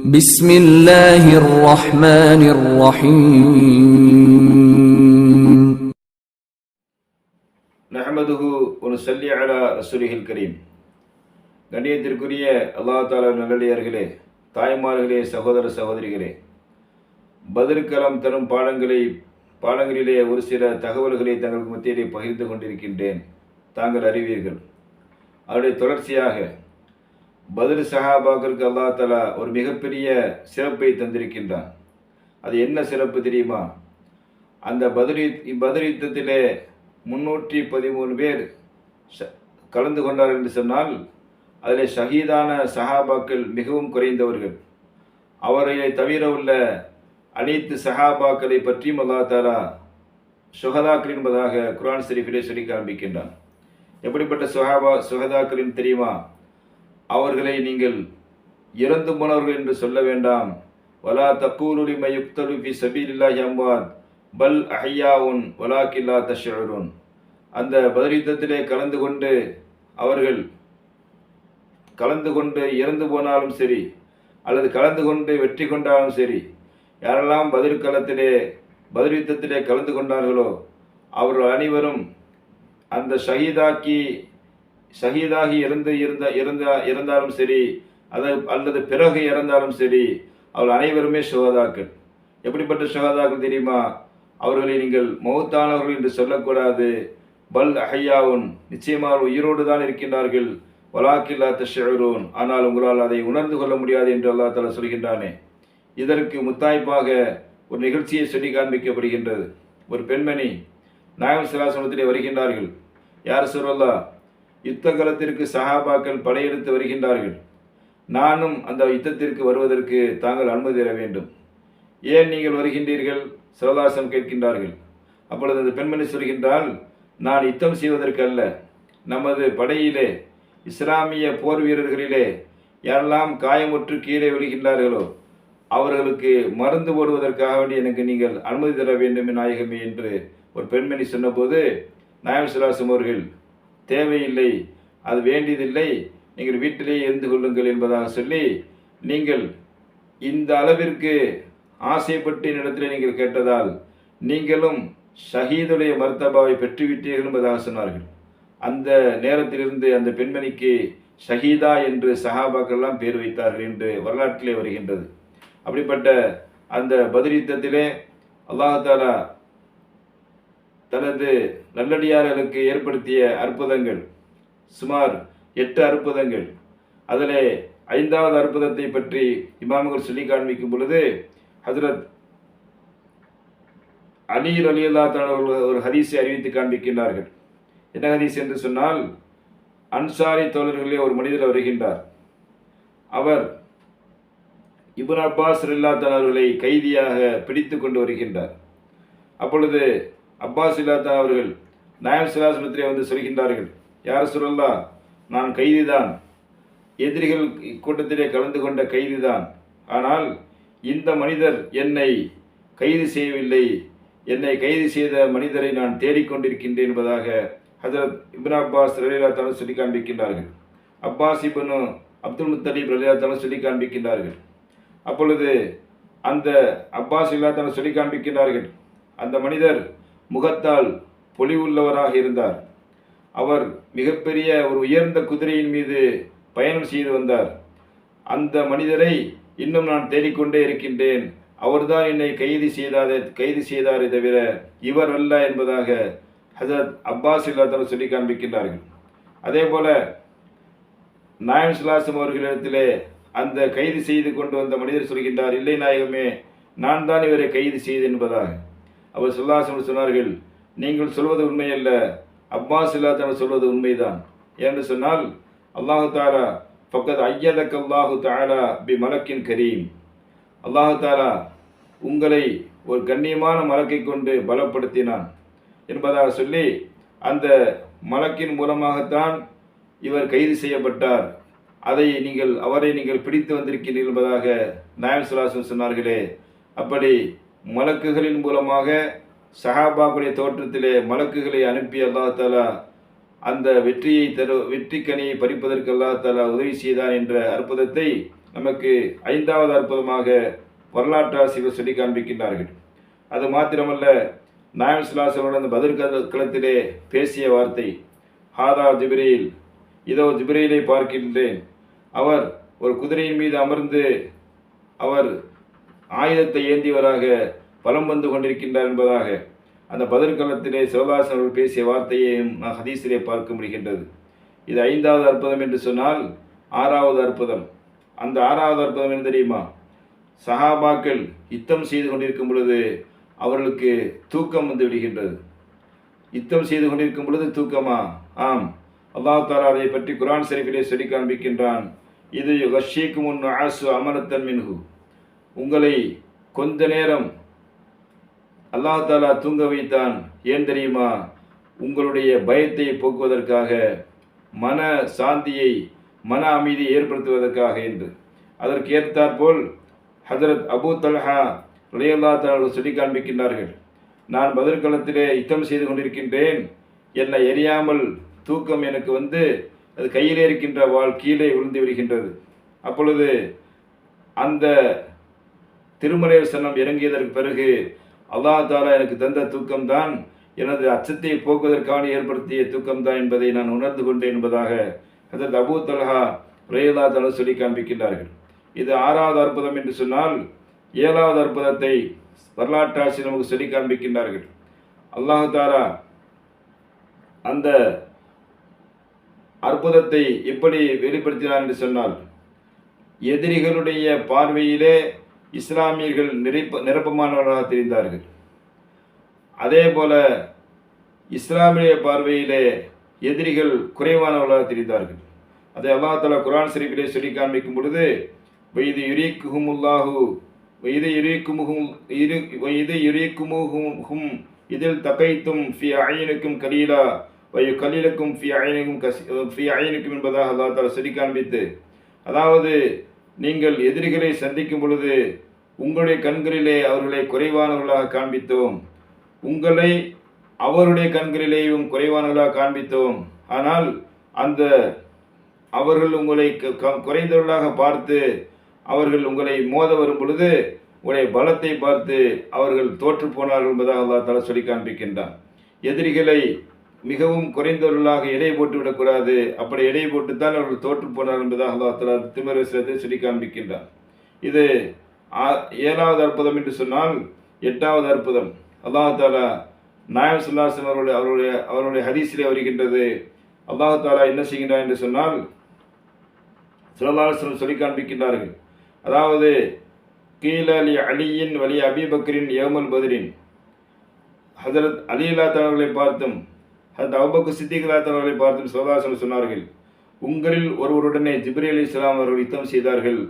بسم الله الرحمن الرحيم நஹமதுஹு ஒரு சல்லி அலா ரசூலிஹில் கரீம் கண்ணியத்திற்குரிய அல்லாஹ் தாலா நல்லடியார்களே தாய்மார்களே சகோதர சகோதரிகளே பதிர்கலம் தரும் பாடங்களை பாடங்களிலே ஒரு சில தகவல்களை தங்களுக்கு மத்தியிலே பகிர்ந்து கொண்டிருக்கின்றேன் தாங்கள் அறிவீர்கள் அதனுடைய தொடர்ச்சியாக பதில் சஹாபாக்களுக்கு அல்லா தலா ஒரு மிகப்பெரிய சிறப்பை தந்திருக்கின்றான். அது என்ன சிறப்பு தெரியுமா? அந்த பதிரி பதிரித்தத்திலே யுத்தத்திலே முன்னூற்றி பதிமூணு பேர் கலந்து கொண்டார் என்று சொன்னால் அதில் ஷஹீதான சஹாபாக்கள் மிகவும் குறைந்தவர்கள். அவர்களை தவிர உள்ள அனைத்து சஹாபாக்களை பற்றியும் அல்லா தாலா சுகதாக்கள் என்பதாக குரான் ஷரீஃபிலே சொல்லி காண்பிக்கின்றான். எப்படிப்பட்ட சுஹாபா சுகதாக்களின் தெரியுமா? அவர்களை நீங்கள் இறந்து போனவர்கள் என்று சொல்ல வேண்டாம். வலா தக்கூலுலி மயுக்தலு பி சபீலில்லாஹி அம்பாத் பல் அஹ்யாவுன் வலாக்கில்லா தஷருன் அந்த பதில் யுத்தத்திலே கலந்து கொண்டு அவர்கள் கலந்து கொண்டு இறந்து போனாலும் சரி அல்லது கலந்து கொண்டு வெற்றி கொண்டாலும் சரி யாரெல்லாம் பதில் களத்திலே பதில் யுத்தத்திலே கலந்து கொண்டார்களோ அவர்கள் அனைவரும் அந்த ஷஹீதாக்கி ஷஹீதாகி இறந்து இருந்த இருந்த இறந்தாலும் சரி அது அல்லது பிறகு இறந்தாலும் சரி அவள் அனைவருமே சுகதாக்கள் எப்படிப்பட்ட சுகதாக்கள் தெரியுமா? அவர்களை நீங்கள் மௌத்தானவர்கள் என்று சொல்லக்கூடாது. பல் அஹையாவுன் நிச்சயமாக உயிரோடு தான் இருக்கின்றார்கள். வலாக்கில்லா தஷரோன் ஆனால் உங்களால் அதை உணர்ந்து கொள்ள முடியாது என்று அல்லா தலா சொல்கின்றானே. இதற்கு முத்தாய்ப்பாக ஒரு நிகழ்ச்சியை சொல்லி காண்பிக்கப்படுகின்றது. ஒரு பெண்மணி நாயகம் சிலாசனத்திலே வருகின்றார்கள். யார் சொல்லல்லா யுத்த காலத்திற்கு சஹாபாக்கள் படையெடுத்து வருகின்றார்கள். நானும் அந்த யுத்தத்திற்கு வருவதற்கு தாங்கள் அனுமதி தர வேண்டும். ஏன் நீங்கள் வருகின்றீர்கள்? சிவதாசம் கேட்கின்றார்கள். அப்பொழுது அந்த பெண்மணி சொல்கின்றால் நான் யுத்தம் செய்வதற்கு அல்ல. நமது படையிலே இஸ்லாமிய போர் வீரர்களிலே யாரெல்லாம் காயமுற்று கீழே விழுகின்றார்களோ அவர்களுக்கு மருந்து போடுவதற்காக வேண்டி எனக்கு நீங்கள் அனுமதி தர வேண்டும் நாயகமே என்று ஒரு பெண்மணி சொன்னபோது நாயம் சிலாசம் அவர்கள் தேவையில்லை அது வேண்டியதில்லை. நீங்கள் வீட்டிலேயே இருந்து கொள்ளுங்கள் என்பதாக சொல்லி நீங்கள் இந்த அளவிற்கு ஆசைப்பட்டு என்னிடத்தில் நீங்கள் கேட்டதால் நீங்களும் ஷஹீதுடைய மர்த்தபாவை பெற்றுவிட்டீர்கள் என்பதாக சொன்னார்கள். அந்த நேரத்திலிருந்து அந்த பெண்மணிக்கு ஷஹீதா என்று சஹாபாக்கள்லாம் பேர் வைத்தார்கள் என்று வரலாற்றிலே வருகின்றது. அப்படிப்பட்ட அந்த பதில் யுத்தத்திலே அல்லாஹாலா தனது நல்லடியார்களுக்கு ஏற்படுத்திய அற்புதங்கள். சுமார் எட்டு அற்புதங்கள். அதிலே ஐந்தாவது அற்புதத்தை பற்றி இமாம்கள் சொல்லி காண்பிக்கும் பொழுது ஹசரத் அலீர் அலி அல்லா அவர்கள் ஒரு ஹதீஸை அறிவித்து காண்பிக்கின்றார்கள். என்ன ஹதீஸ் என்று சொன்னால் அன்சாரி தோழர்களே ஒரு மனிதர் வருகின்றார். அவர் இபுன் அப்பாஸ் ரில்லாத்தான் அவர்களை கைதியாக பிடித்து கொண்டு வருகின்றார். அப்பொழுது அப்பாஸ் இல்லாத்தான் அவர்கள் நாயம் சிலாசனத்திலே வந்து சொல்கின்றார்கள் யார் சொல்லல்லா நான் கைதிதான். எதிரிகள் இக்கூட்டத்திலே கலந்து கொண்ட கைதிதான். ஆனால் இந்த மனிதர் என்னை கைது செய்யவில்லை. என்னை கைது செய்த மனிதரை நான் தேடிக்கொண்டிருக்கின்றேன் என்பதாக ஹசரத் இப்னு அப்பாஸ் ரலிலாத்தாலும் சொல்லி காண்பிக்கின்றார்கள். அப்பாஸ் இப்னு அப்துல் முத்தலீப் ரலிலாத்தாலும் சொல்லி காண்பிக்கின்றார்கள். அப்பொழுது அந்த அப்பாஸ் இல்லாத்தாலும் சொல்லி காண்பிக்கின்றார்கள் அந்த மனிதர் முகத்தால் பொலிவுள்ளவராக இருந்தார். அவர் மிகப்பெரிய ஒரு உயர்ந்த குதிரையின் மீது பயணம் செய்து வந்தார். அந்த மனிதரை இன்னும் நான் தேடிக்கொண்டே இருக்கின்றேன். அவர்தான் என்னை கைது செய்தாரே கைது செய்தாரே தவிர இவர் அல்ல என்பதாக ஹசரத் அப்பாஸ் இல்லாதவர் சொல்லி காண்பிக்கின்றார்கள். அதே போல நாயம் சுலாசம் அவர்களிடத்திலே அந்த கைது செய்து கொண்டு வந்த மனிதர் சொல்கின்றார் இல்லை நாயகமே நான் தான் இவரை கைது செய்தேன் என்பதாக. அவர் சுல்லாசம் சொன்னார்கள் நீங்கள் சொல்வது உண்மையல்ல. அப்பாஸ் இல்லாதவர் சொல்வது உண்மைதான். என்று சொன்னால் அல்லாஹு தாலா பக்கத் ஐயதக் அல்லாஹு தாலா பி மலக்கின் கரீம். அல்லாஹு தாலா உங்களை ஒரு கண்ணியமான மலக்கை கொண்டு பலப்படுத்தினான் என்பதாக சொல்லி அந்த மலக்கின் மூலமாகத்தான் இவர் கைது செய்யப்பட்டார். அதை நீங்கள் அவரை நீங்கள் பிடித்து வந்திருக்கிறீர்கள் என்பதாக நாயம் சுலாசன் சொன்னார்களே. அப்படி மலக்குகளின் மூலமாக சஹாபாக்குடைய தோற்றத்திலே மலக்குகளை அனுப்பி அல்லாஹ் தாலா அந்த வெற்றியை தரு வெற்றி கனியை பறிப்பதற்கு அல்லாஹ் தாலா உதவி செய்தான் என்ற அற்புதத்தை நமக்கு ஐந்தாவது அற்புதமாக வரலாற்று ஆசிரியர் சொல்லி காண்பிக்கின்றார்கள். அது மாத்திரமல்ல நாயம் சுலாசனுடன் அந்த பதில் களத்திலே பேசிய வார்த்தை ஹாதா ஜிப்ரீல் இதோ ஜிப்ரீலை பார்க்கின்றேன். அவர் ஒரு குதிரையின் மீது அமர்ந்து அவர் ஆயுதத்தை ஏந்தியவராக பலம் வந்து கொண்டிருக்கின்றார் என்பதாக அந்த பதிர்களத்திலே சிவதாசன் அவர்கள் பேசிய வார்த்தையையும் நான் ஹதீஸிலே பார்க்க முடிகின்றது. இது ஐந்தாவது அற்புதம் என்று சொன்னால் ஆறாவது அற்புதம். அந்த ஆறாவது அற்புதம் என்ன தெரியுமா? சஹாபாக்கள் யுத்தம் செய்து கொண்டிருக்கும் பொழுது அவர்களுக்கு தூக்கம் வந்து விடுகின்றது. யுத்தம் செய்து கொண்டிருக்கும் பொழுது தூக்கமா? ஆம். அல்லாஹ் தாலா அதை பற்றி குரான் ஷரீஃபிலே சொல்லி காண்பிக்கின்றான். இது ஹஷீக்கு முன் ஆசு அமரத்தன் மின்ஹு. உங்களை கொஞ்ச நேரம் அல்லாஹ் தாலா தூங்க வைத்தான். ஏன் தெரியுமா? உங்களுடைய பயத்தை போக்குவதற்காக மன சாந்தியை மன அமைதியை ஏற்படுத்துவதற்காக என்று. அதற்கு ஏற்றாற்போல் ஹஜரத் அபூ தல்ஹா ரயல்லா அவர்கள் சொல்லி காண்பிக்கின்றார்கள். நான் பதிர்களத்திலே யுத்தம் செய்து கொண்டிருக்கின்றேன். என்னை எரியாமல் தூக்கம் எனக்கு வந்து அது கையிலே இருக்கின்ற வாள் கீழே விழுந்து விடுகின்றது. அப்பொழுது அந்த திருமலை வசனம் இறங்கியதற்கு பிறகு அல்லா தாலா எனக்கு தந்த தூக்கம்தான் எனது அச்சத்தை போக்குவதற்கான ஏற்படுத்திய தூக்கம்தான் என்பதை நான் உணர்ந்து கொண்டேன் என்பதாக ஹசரத் அபு தல்ஹா ரயிலா தலா சொல்லி காண்பிக்கின்றார்கள். இது ஆறாவது அற்புதம் என்று சொன்னால் ஏழாவது அற்புதத்தை வரலாற்றாசி நமக்கு சொல்லி காண்பிக்கின்றார்கள். அல்லாஹு தாரா அந்த அற்புதத்தை எப்படி வெளிப்படுத்தினார் என்று சொன்னால் எதிரிகளுடைய பார்வையிலே இஸ்லாமியர்கள் நிரப்ப நிரப்பமானவர்களாக தெரிந்தார்கள். அதே போல இஸ்லாமிய பார்வையிலே எதிரிகள் குறைவானவர்களாக தெரிந்தார்கள். அதை அல்லா தலா குரான் சிரிப்பிலே சொல்லி காண்பிக்கும் பொழுது வைது யுரீக்குஹுமுல்லாஹு வைது யுரீக்குமுகும் இரு வைது யுரீக்குமுகும் இதில் தகைத்தும் ஃபி அயனுக்கும் கலீலா வயு கலீலுக்கும் ஃபி அயனுக்கும் கசி ஃபி அயனுக்கும் என்பதாக அல்லா தலா சொல்லி காண்பித்து அதாவது நீங்கள் எதிரிகளை சந்திக்கும் பொழுது உங்களுடைய கண்களிலே அவர்களை குறைவானவர்களாக காண்பித்தோம். உங்களை அவருடைய கண்களிலேயும் குறைவானவர்களாக காண்பித்தோம். ஆனால் அந்த அவர்கள் உங்களை க- க- குறைந்தவர்களாக பார்த்து அவர்கள் உங்களை மோத வரும் பொழுது உங்களுடைய பலத்தை பார்த்து அவர்கள் தோற்று போனார்கள் என்பதாக அல்லா தலா சொல்லி காண்பிக்கின்றான். எதிரிகளை மிகவும் குறைந்தவர்களாக எடை போட்டுவிடக்கூடாது அப்படி எடை போட்டுத்தான் அவர்கள் தோற்று போனார் என்பதாக அல்லாஹ் தலா சொல்லி காண்பிக்கின்றார் இது ஆ- ஏழாவது அற்புதம் என்று சொன்னால் எட்டாவது அற்புதம். அல்லாஹாலா நாயம் சுல்லாசன் அவருடைய அவருடைய அவருடைய ஹதீஸிலே வருகின்றது. அல்லாஹாலா என்ன செய்கின்றார் என்று சொன்னால் சுல்லாசனம் சொல்லி காண்பிக்கின்றார்கள் அதாவது கீழ அலி அலியின் வலி அபிபக்கரின் யவமல் பதிரின். ஹஜரத் அலி அல்லா பார்த்தும் அந்த அபுபக்கு சித்திக் பார்த்து அவர்களை பார்த்தும் சொன்னார்கள் உங்களில் ஒருவருடனே ஜிப்ரி அலி இஸ்லாம் அவர்கள் யுத்தம் செய்தார்கள்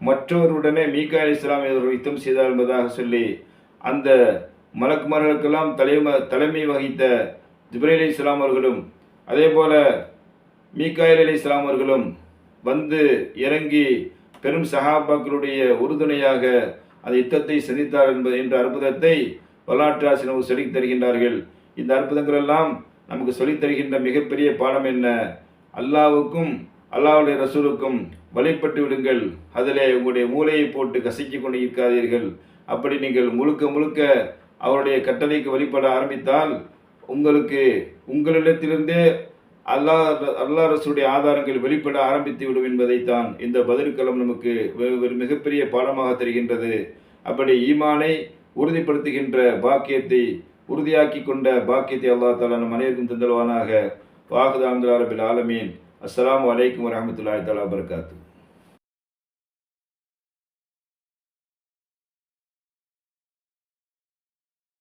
மற்றொருடனே மீகா அலி இஸ்லாம் அவர்கள் யுத்தம் செய்தார் என்பதாக சொல்லி அந்த மலக்குமார்களுக்கெல்லாம் தலைமை தலைமை வகித்த ஜிப்ரி அலி இஸ்லாம் அவர்களும் அதே போல மீகாயில் அலி இஸ்லாம் அவர்களும் வந்து இறங்கி பெரும் சஹாபாக்களுடைய உறுதுணையாக அந்த யுத்தத்தை சந்தித்தார் என்பது என்ற அற்புதத்தை வரலாற்று ஆசிரியர் சொல்லித் தருகின்றார்கள் இந்த அற்புதங்கள் எல்லாம் நமக்கு சொல்லித் தருகின்ற மிகப்பெரிய பாடம் என்ன? அல்லாவுக்கும் அல்லாஹ்வுடைய ரசூலுக்கும் வழிபட்டு விடுங்கள். அதிலே உங்களுடைய மூளையை போட்டு கசக்கி கொண்டு இருக்காதீர்கள் அப்படி நீங்கள் முழுக்க முழுக்க அவருடைய கட்டளைக்கு வழிபட ஆரம்பித்தால் உங்களுக்கு உங்களிடத்திலிருந்தே அல்லாஹ் அல்லாஹ் ரசூடைய ஆதாரங்கள் வெளிப்பட ஆரம்பித்து விடும் என்பதைத்தான் இந்த பதில்களம் நமக்கு ஒரு மிகப்பெரிய பாடமாக தெரிகின்றது. அப்படி ஈமானை உறுதிப்படுத்துகின்ற பாக்கியத்தை உறுதியாக்கி கொண்ட பாக்கியத்தை அல்லா தாலா நம் அனைவருக்கும் தந்தல்வானாக வாகுதாந்திர அரபில் ஆலமீன். அஸ்லாம் வலைக்கம் வரஹ்மத்துல்லாஹி தலா வபரகாத்துஹு